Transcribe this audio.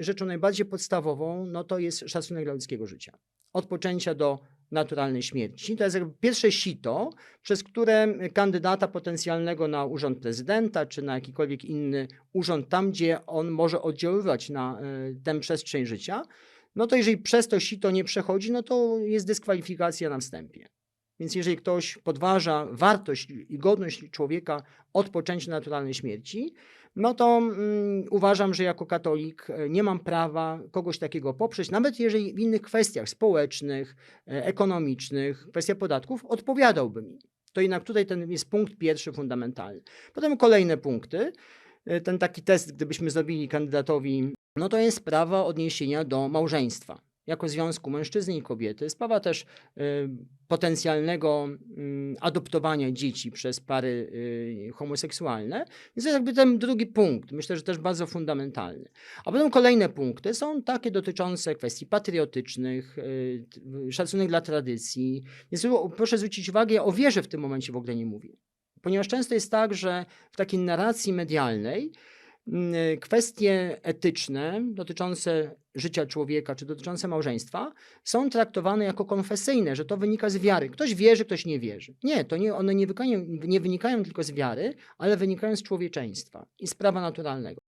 Rzeczą najbardziej podstawową no to jest szacunek dla ludzkiego życia. Od poczęcia do naturalnej śmierci. To jest jakby pierwsze sito, przez które kandydata potencjalnego na urząd prezydenta czy na jakikolwiek inny urząd, tam gdzie on może oddziaływać na e, tę przestrzeń życia, no to jeżeli przez to sito nie przechodzi, no to jest dyskwalifikacja na wstępie. Więc jeżeli ktoś podważa wartość i godność człowieka od poczęcia naturalnej śmierci, no to mm, uważam, że jako katolik e, nie mam prawa kogoś takiego poprzeć, nawet jeżeli w innych kwestiach społecznych, e, ekonomicznych, kwestia podatków, odpowiadałby mi. To jednak tutaj ten jest punkt pierwszy fundamentalny. Potem kolejne punkty. E, Ten taki test, gdybyśmy zrobili kandydatowi, no to jest sprawa odniesienia do małżeństwa. Jako związku mężczyzny i kobiety, sprawa też y, potencjalnego mm, adoptowania dzieci przez pary y, homoseksualne. Więc to jakby ten drugi punkt, myślę, że też bardzo fundamentalny. A potem kolejne punkty są takie dotyczące kwestii patriotycznych, y, szacunek dla tradycji. Więc proszę zwrócić uwagę, ja o wierze w tym momencie w ogóle nie mówię. Ponieważ często jest tak, że w takiej narracji medialnej mm, kwestie etyczne dotyczące życia człowieka czy dotyczące małżeństwa są traktowane jako konfesyjne, że to wynika z wiary. Ktoś wierzy, ktoś nie wierzy. Nie, to nie, one nie wynikają, nie wynikają tylko z wiary, ale wynikają z człowieczeństwa i z prawa naturalnego.